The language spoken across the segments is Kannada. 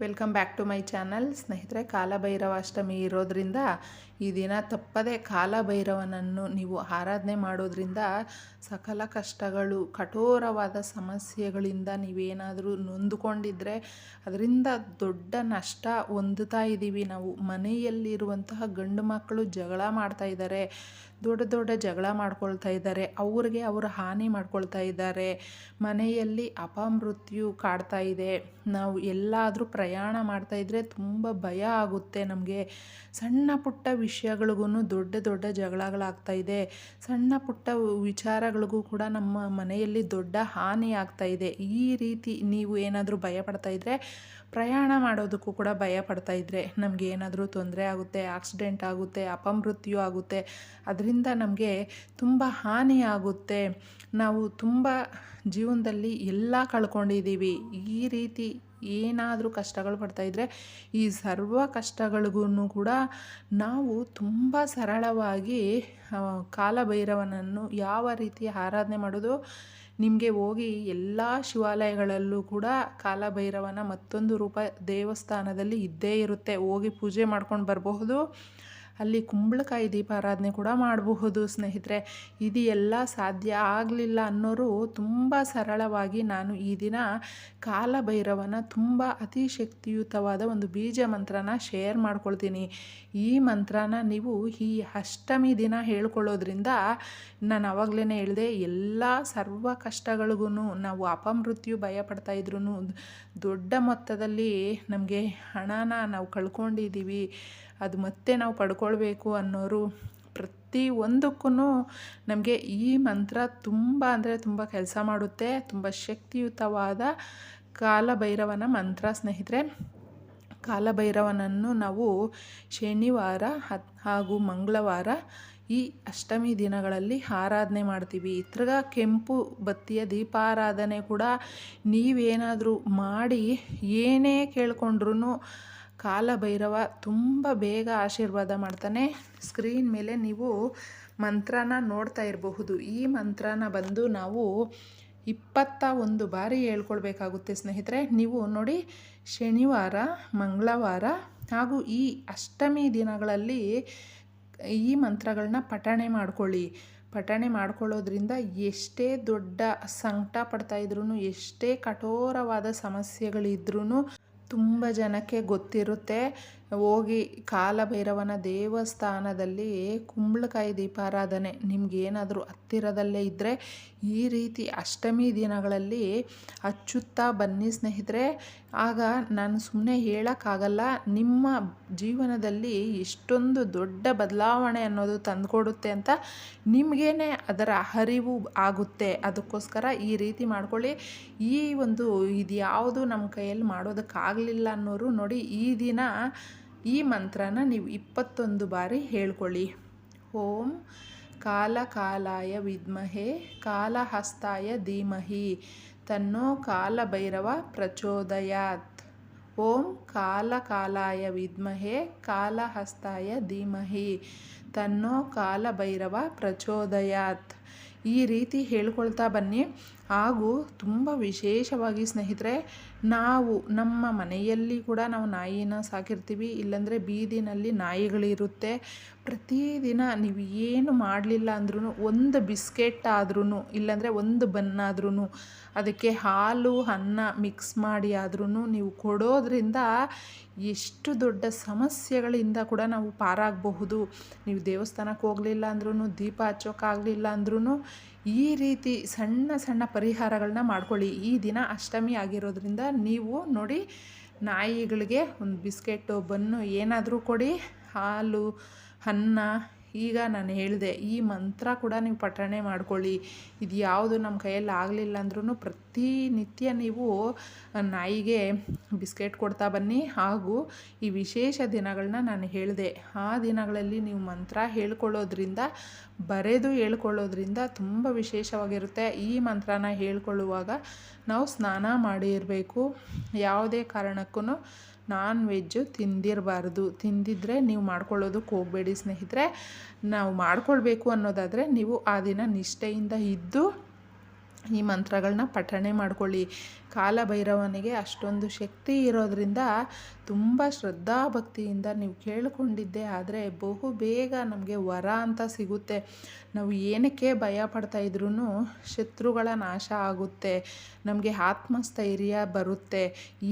Welcome back to my channel ಸ್ನೇಹಿತರೆ, ಕಾಲಭೈರವಾಷ್ಟಮಿ ಇರೋದ್ರಿಂದ ಈ ದಿನ ತಪ್ಪದೇ ಕಾಲಭೈರವನನ್ನು ನೀವು ಆರಾಧನೆ ಮಾಡೋದ್ರಿಂದ ಸಕಲ ಕಷ್ಟಗಳು, ಕಠೋರವಾದ ಸಮಸ್ಯೆಗಳಿಂದ ನೀವೇನಾದರೂ ನೊಂದುಕೊಂಡಿದ್ದರೆ ಅದರಿಂದ ದೊಡ್ಡ ನಷ್ಟ ಹೊಂದುತ್ತಾ ಇದ್ದೀವಿ ನಾವು ಮನೆಯಲ್ಲಿರುವಂತಹ ಗಂಡು ಮಕ್ಕಳು ಜಗಳ ಮಾಡ್ತಾ ಇದ್ದಾರೆ. ದೊಡ್ಡ ದೊಡ್ಡ ಜಗಳ ಮಾಡ್ಕೊಳ್ತಾ ಇದ್ದಾರೆ. ಅವ್ರಿಗೆ ಅವರು ಹಾನಿ ಮಾಡ್ಕೊಳ್ತಾ ಇದ್ದಾರೆ. ಮನೆಯಲ್ಲಿ ಅಪಮೃತ್ಯು ಕಾಡ್ತಾ ಇದೆ. ನಾವು ಎಲ್ಲಾದರೂ ಪ್ರಯಾಣ ಮಾಡ್ತಾ ಇದ್ದರೆ ತುಂಬ ಭಯ ಆಗುತ್ತೆ ನಮಗೆ. ಸಣ್ಣ ಪುಟ್ಟ ವಿಷಯಗಳಿಗೂ ದೊಡ್ಡ ದೊಡ್ಡ ಜಗಳಗಳಾಗ್ತಾ ಇದೆ. ಸಣ್ಣ ಪುಟ್ಟ ವಿಚಾರಗಳಿಗೂ ಕೂಡ ನಮ್ಮ ಮನೆಯಲ್ಲಿ ದೊಡ್ಡ ಹಾನಿ ಆಗ್ತಾ ಇದೆ. ಈ ರೀತಿ ನೀವು ಏನಾದರೂ ಭಯ ಪಡ್ತಾ ಇದ್ದರೆ ಪ್ರಯಾಣ ಮಾಡೋದಕ್ಕೂ ಕೂಡ ಭಯ ಪಡ್ತಾ ಇದ್ದರೆ ನಮಗೆ ಏನಾದರೂ ತೊಂದರೆ ಆಗುತ್ತೆ, ಆಕ್ಸಿಡೆಂಟ್ ಆಗುತ್ತೆ, ಅಪಮೃತ್ಯು ಆಗುತ್ತೆ. ಅದರಿಂದ ನಮಗೆ ತುಂಬ ಹಾನಿಯಾಗುತ್ತೆ. ನಾವು ತುಂಬ ಜೀವನದಲ್ಲಿ ಎಲ್ಲ ಕಳ್ಕೊಂಡಿದ್ದೀವಿ ಈ ರೀತಿ ಏನಾದರೂ ಕಷ್ಟಗಳು ಪಡ್ತಾಯಿದ್ರೆ ಈ ಸರ್ವ ಕಷ್ಟಗಳಿಗೂ ಕೂಡ ನಾವು ತುಂಬ ಸರಳವಾಗಿ ಕಾಲಭೈರವನನ್ನು ಯಾವ ರೀತಿ ಆರಾಧನೆ ಮಾಡೋದು, ನಿಮಗೆ ಹೋಗಿ ಎಲ್ಲ ಶಿವಾಲಯಗಳಲ್ಲೂ ಕೂಡ ಕಾಲಭೈರವನ ಮತ್ತೊಂದು ರೂಪ ದೇವಸ್ಥಾನದಲ್ಲಿ ಇದ್ದೇ ಇರುತ್ತೆ. ಹೋಗಿ ಪೂಜೆ ಮಾಡ್ಕೊಂಡು ಬರಬಹುದು. ಅಲ್ಲಿ ಕುಂಬಳಕಾಯಿ ದೀಪಾರಾಧನೆ ಕೂಡ ಮಾಡಬಹುದು, ಸ್ನೇಹಿತರೆ. ಇದು ಎಲ್ಲ ಸಾಧ್ಯ ಆಗಲಿಲ್ಲ ಅನ್ನೋರು ತುಂಬ ಸರಳವಾಗಿ ನಾನು ಈ ದಿನ ಕಾಲಭೈರವನ ತುಂಬ ಅತಿ ಶಕ್ತಿಯುತವಾದ ಒಂದು ಬೀಜ ಮಂತ್ರನ ಶೇರ್ ಮಾಡ್ಕೊಳ್ತೀನಿ. ಈ ಮಂತ್ರನ ನೀವು ಈ ಅಷ್ಟಮಿ ದಿನ ಹೇಳ್ಕೊಳ್ಳೋದ್ರಿಂದ ನಾನು ಆವಾಗಲೇ ಹೇಳಿದೆ, ಎಲ್ಲ ಸರ್ವ ಕಷ್ಟಗಳಿಗೂ ನಾವು ಅಪಮೃತ್ಯು ಭಯ ಪಡ್ತಾ ಇದ್ರೂ ದೊಡ್ಡ ಮೊತ್ತದಲ್ಲಿ ನಮಗೆ ಹಣನ ನಾವು ಕಳ್ಕೊಂಡಿದ್ದೀವಿ, ಅದು ಮತ್ತೆ ನಾವು ಪಡ್ಕೊಳ್ಬೇಕು ಅನ್ನೋರು ಪ್ರತಿ ಒಂದಕ್ಕೂ ನಮಗೆ ಈ ಮಂತ್ರ ತುಂಬ ಅಂದರೆ ತುಂಬ ಕೆಲಸ ಮಾಡುತ್ತೆ, ತುಂಬ ಶಕ್ತಿಯುತವಾದ ಕಾಲಭೈರವನ ಮಂತ್ರ ಸ್ನೇಹಿತರೆ. ಕಾಲಭೈರವನನ್ನು ನಾವು ಶನಿವಾರ ಹಾಗೂ ಮಂಗಳವಾರ ಈ ಅಷ್ಟಮಿ ದಿನಗಳಲ್ಲಿ ಆರಾಧನೆ ಮಾಡ್ತೀವಿ. ಇತ್ರಗ ಕೆಂಪು ಬತ್ತಿಯ ದೀಪಾರಾಧನೆ ಕೂಡ ನೀವೇನಾದರೂ ಮಾಡಿ ಏನೇ ಕೇಳ್ಕೊಂಡ್ರೂ ಕಾಲಭೈರವ ತುಂಬ ಬೇಗ ಆಶೀರ್ವಾದ ಮಾಡ್ತಾನೆ. ಸ್ಕ್ರೀನ್ ಮೇಲೆ ನೀವು ಮಂತ್ರನ ನೋಡ್ತಾ ಇರಬಹುದು. ಈ ಮಂತ್ರನ ಬಂದು ನಾವು ಇಪ್ಪತ್ತ ಒಂದು ಬಾರಿ ಹೇಳ್ಕೊಳ್ಬೇಕಾಗುತ್ತೆ ಸ್ನೇಹಿತರೆ. ನೀವು ನೋಡಿ ಶನಿವಾರ, ಮಂಗಳವಾರ ಹಾಗೂ ಈ ಅಷ್ಟಮಿ ದಿನಗಳಲ್ಲಿ ಈ ಮಂತ್ರಗಳನ್ನ ಪಠಣೆ ಮಾಡ್ಕೊಳ್ಳಿ. ಪಠಣೆ ಮಾಡ್ಕೊಳ್ಳೋದ್ರಿಂದ ಎಷ್ಟೇ ದೊಡ್ಡ ಸಂಕಟ ಪಡ್ತಾಯಿದ್ರು ಎಷ್ಟೇ ಕಠೋರವಾದ ಸಮಸ್ಯೆಗಳಿದ್ರೂ ತುಂಬ ಜನಕ್ಕೆ ಗೊತ್ತಿರುತ್ತೆ. ಹೋಗಿ ಕಾಲಭೈರವನ ದೇವಸ್ಥಾನದಲ್ಲಿ ಕುಂಬಳಕಾಯಿ ದೀಪಾರಾಧನೆ. ನಿಮಗೇನಾದರೂ ಹತ್ತಿರದಲ್ಲೇ ಇದ್ದರೆ ಈ ರೀತಿ ಅಷ್ಟಮಿ ದಿನಗಳಲ್ಲಿ ಹಚ್ಚುತ್ತಾ ಬನ್ನಿ ಸ್ನೇಹಿತರೆ. ಆಗ ನಾನು ಸುಮ್ಮನೆ ಹೇಳೋಕ್ಕಾಗಲ್ಲ, ನಿಮ್ಮ ಜೀವನದಲ್ಲಿ ಇಷ್ಟೊಂದು ದೊಡ್ಡ ಬದಲಾವಣೆ ಅನ್ನೋದು ತಂದುಕೊಡುತ್ತೆ ಅಂತ ನಿಮಗೇನೆ ಅದರ ಅರಿವು ಆಗುತ್ತೆ. ಅದಕ್ಕೋಸ್ಕರ ಈ ರೀತಿ ಮಾಡ್ಕೊಳ್ಳಿ. ಈ ಒಂದು ಇದು ಯಾವುದು ನಮ್ಮ ಕೈಯಲ್ಲಿ ಮಾಡೋದಕ್ಕಾಗಲಿಲ್ಲ ಅನ್ನೋರು ನೋಡಿ ಈ ದಿನ ಈ ಮಂತ್ರನ ನೀವು ಇಪ್ಪತ್ತೊಂದು ಬಾರಿ ಹೇಳ್ಕೊಳ್ಳಿ. ಓಂ ಕಾಲ ಕಾಲಾಯ ವಿದ್ಮಹೆ ಕಾಲಹಸ್ತಾಯ ಧೀಮಹಿ ತನ್ನೋ ಕಾಲಭೈರವ ಪ್ರಚೋದಯಾತ್. ಓಂ ಕಾಲ ಕಾಲಾಯ ವಿದ್ಮಹೆ ಕಾಲಹಸ್ತಾಯ ಧೀಮಹಿ ತನ್ನೋ ಕಾಲಭೈರವ ಪ್ರಚೋದಯಾತ್. ಈ ರೀತಿ ಹೇಳ್ಕೊಳ್ತಾ ಬನ್ನಿ. ಹಾಗೂ ತುಂಬ ವಿಶೇಷವಾಗಿ ಸ್ನೇಹಿತರೆ, ನಾವು ನಮ್ಮ ಮನೆಯಲ್ಲಿ ಕೂಡ ನಾವು ನಾಯಿನ ಸಾಕಿರ್ತೀವಿ. ಇಲ್ಲಾಂದರೆ ಬೀದಿನಲ್ಲಿ ನಾಯಿಗಳಿರುತ್ತೆ. ಪ್ರತಿದಿನ ನೀವು ಏನು ಮಾಡಲಿಲ್ಲ ಅಂದ್ರೂ ಒಂದು ಬಿಸ್ಕೆಟ್ ಆದ್ರೂ ಇಲ್ಲಾಂದರೆ ಒಂದು ಬನ್ನಾದ್ರೂ ಅದಕ್ಕೆ ಹಾಲು, ಅನ್ನ ಮಿಕ್ಸ್ ಮಾಡಿ ಆದ್ರೂ ನೀವು ಕೊಡೋದ್ರಿಂದ ಎಷ್ಟು ದೊಡ್ಡ ಸಮಸ್ಯೆಗಳಿಂದ ಕೂಡ ನಾವು ಪಾರಾಗಬಹುದು. ನೀವು ದೇವಸ್ಥಾನಕ್ಕೆ ಹೋಗಲಿಲ್ಲ ಅಂದ್ರೂ ದೀಪ ಹಚ್ಚೋಕ್ಕಾಗಲಿಲ್ಲ ಅಂದ್ರೂ ಈ ರೀತಿ ಸಣ್ಣ ಸಣ್ಣ ಪರಿಹಾರಗಳನ್ನ ಮಾಡ್ಕೊಳ್ಳಿ. ಈ ದಿನ ಅಷ್ಟಮಿ ಆಗಿರೋದ್ರಿಂದ ನೀವು ನೋಡಿ ನಾಯಿಗಳಿಗೆ ಒಂದು ಬಿಸ್ಕೆಟ್ಟು ಬನ್ನು ಏನಾದರೂ ಕೊಡಿ. ಹಾಲು, ಅನ್ನ ಈಗ ನಾನು ಹೇಳಿದೆ, ಈ ಮಂತ್ರ ಕೂಡ ನೀವು ಪಠಣೆ ಮಾಡ್ಕೊಳ್ಳಿ. ಇದು ಯಾವುದು ನಮ್ಮ ಕೈಯಲ್ಲಿ ಆಗಲಿಲ್ಲ ಅಂದ್ರೂ ಪ್ರತಿನಿತ್ಯ ನೀವು ನಾಯಿಗೆ ಬಿಸ್ಕೆಟ್ ಕೊಡ್ತಾ ಬನ್ನಿ. ಹಾಗೂ ಈ ವಿಶೇಷ ದಿನಗಳನ್ನ ನಾನು ಹೇಳಿದೆ, ಆ ದಿನಗಳಲ್ಲಿ ನೀವು ಮಂತ್ರ ಹೇಳ್ಕೊಳ್ಳೋದ್ರಿಂದ, ಬರೆದು ಹೇಳ್ಕೊಳ್ಳೋದ್ರಿಂದ ತುಂಬ ವಿಶೇಷವಾಗಿರುತ್ತೆ. ಈ ಮಂತ್ರನ ಹೇಳ್ಕೊಳ್ಳುವಾಗ ನಾವು ಸ್ನಾನ ಮಾಡಿರಬೇಕು ಯಾವುದೇ ಕಾರಣಕ್ಕೂ ನಾನ್ ವೆಜ್ಜು ತಿಂದಿರಬಾರ್ದು. ತಿಂದಿದ್ರೆ ನೀವು ಮಾಡ್ಕೊಳ್ಳೋದಕ್ಕೆ ಹೋಗಬೇಡಿ ಸ್ನೇಹಿತರೆ. ನಾವು ಮಾಡ್ಕೊಳ್ಬೇಕು ಅನ್ನೋದಾದರೆ ನೀವು ಆ ದಿನ ನಿಷ್ಠೆಯಿಂದ ಇದ್ದು ಈ ಮಂತ್ರಗಳನ್ನ ಪಠಣೆ ಮಾಡ್ಕೊಳ್ಳಿ. ಕಾಲಭೈರವನಿಗೆ ಅಷ್ಟೊಂದು ಶಕ್ತಿ ಇರೋದರಿಂದ ತುಂಬ ಶ್ರದ್ಧಾಭಕ್ತಿಯಿಂದ ನೀವು ಕೇಳಿಕೊಂಡಿದ್ದೆ, ಆದರೆ ಬಹು ಬೇಗ ನಮಗೆ ವರ ಅಂತ ಸಿಗುತ್ತೆ. ನಾವು ಏನಕ್ಕೆ ಭಯ ಪಡ್ತಾ ಇದ್ರೂ ಶತ್ರುಗಳ ನಾಶ ಆಗುತ್ತೆ, ನಮಗೆ ಆತ್ಮಸ್ಥೈರ್ಯ ಬರುತ್ತೆ.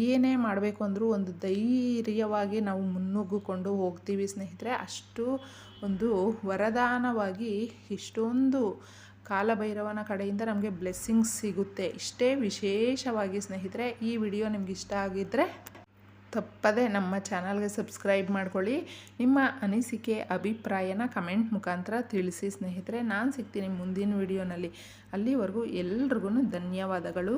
ಏನೇ ಮಾಡಬೇಕು ಅಂದರೂ ಒಂದು ಧೈರ್ಯವಾಗಿ ನಾವು ಮುನ್ನುಗ್ಗಿಕೊಂಡು ಹೋಗ್ತೀವಿ ಸ್ನೇಹಿತರೆ. ಅಷ್ಟು ಒಂದು ವರದಾನವಾಗಿ ಇಷ್ಟೊಂದು ಕಾಲಭೈರವನ ಕಡೆಯಿಂದ ನಮಗೆ ಬ್ಲೆಸ್ಸಿಂಗ್ಸ್ ಸಿಗುತ್ತೆ. ಇಷ್ಟೇ ವಿಶೇಷವಾಗಿ ಸ್ನೇಹಿತರೆ, ಈ ವಿಡಿಯೋ ನಿಮ್ಗೆ ಇಷ್ಟ ಆಗಿದ್ದರೆ ತಪ್ಪದೆ ನಮ್ಮ ಚಾನಲ್ಗೆ ಸಬ್ಸ್ಕ್ರೈಬ್ ಮಾಡ್ಕೊಳ್ಳಿ. ನಿಮ್ಮ ಅನಿಸಿಕೆ, ಅಭಿಪ್ರಾಯನ ಕಮೆಂಟ್ ಮುಖಾಂತರ ತಿಳಿಸಿ ಸ್ನೇಹಿತರೆ. ನಾನು ಸಿಗ್ತೀನಿ ಮುಂದಿನ ವಿಡಿಯೋನಲ್ಲಿ. ಅಲ್ಲಿವರೆಗೂ ಎಲ್ರಿಗೂ ಧನ್ಯವಾದಗಳು.